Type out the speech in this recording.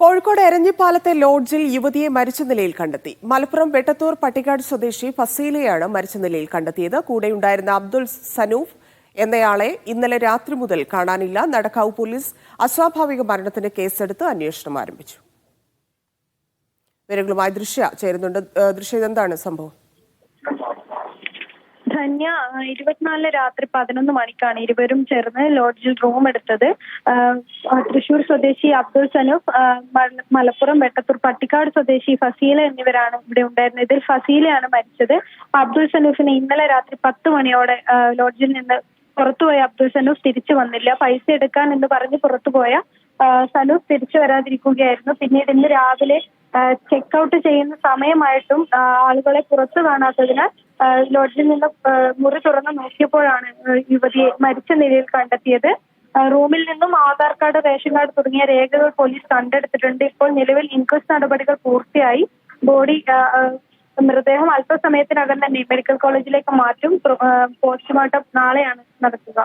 കോഴിക്കോട് എരഞ്ഞിപ്പാലത്തെ ലോഡ്ജിൽ യുവതിയെ മരിച്ച നിലയിൽ കണ്ടെത്തി. മലപ്പുറം വെട്ടത്തൂർ പട്ടിക്കാട് സ്വദേശി ഫസീലയാണ് മരിച്ച നിലയിൽ കണ്ടെത്തിയത്. കൂടെയുണ്ടായിരുന്ന അബ്ദുൾ സനൂഫ് എന്നയാളെ ഇന്നലെ രാത്രി മുതൽ കാണാനില്ല. നടക്കാവ് പോലീസ് അസ്വാഭാവിക മരണത്തിന് കേസെടുത്ത് അന്വേഷണം ആരംഭിച്ചു. വിവരങ്ങളുമായി ദൃശ്യ ചേരുന്നുണ്ട്. ദൃശ്യ ഇതെന്താണ് സംഭവം? ധന്യ ഇരുപത്തിനാലിന് രാത്രി പതിനൊന്ന് മണിക്കാണ് ഇരുവരും ചേർന്ന് ലോഡ്ജിൽ റൂം എടുത്തത്. തൃശൂർ സ്വദേശി അബ്ദുൾ സനൂഫ് മലപ്പുറം വെട്ടത്തൂർ പട്ടിക്കാട് സ്വദേശി ഫസീല എന്നിവരാണ് ഇവിടെ ഉണ്ടായിരുന്നത്. ഇതിൽ ഫസീലയാണ് മരിച്ചത്. അബ്ദുൾ സനൂഫിനെ ഇന്നലെ രാത്രി പത്ത് മണിയോടെ ലോഡ്ജിൽ നിന്ന് പുറത്തുപോയ അബ്ദുൾ സനൂഫ് തിരിച്ചു വന്നില്ല. പൈസ എടുക്കാൻ എന്ന് പറഞ്ഞ് പുറത്തുപോയ സനൂഫ് തിരിച്ചു വരാതിരിക്കുകയായിരുന്നു. പിന്നീട് ഇന്ന് രാവിലെ ചെക്ക് ഔട്ട് ചെയ്യുന്ന സമയമായിട്ടും ആളുകളെ പുറത്തു കാണാത്തതിനാൽ ലോഡ്ജിൽ നിന്ന് മുറി തുറന്ന് നോക്കിയപ്പോഴാണ് യുവതിയെ മരിച്ച നിലയിൽ കണ്ടെത്തിയത്. റൂമിൽ നിന്നും ആധാർ കാർഡ് റേഷൻ കാർഡ് തുടങ്ങിയ രേഖകൾ പോലീസ് കണ്ടെടുത്തിട്ടുണ്ട്. ഇപ്പോൾ നിലവിൽ ഇൻക്വസ്റ്റ് നടപടികൾ പൂർത്തിയായി. ബോഡി മൃതദേഹം അല്പസമയത്തിനകം തന്നെ മെഡിക്കൽ കോളേജിലേക്ക് മാറ്റും. പോസ്റ്റ്മോർട്ടം നാളെയാണ് നടക്കുക.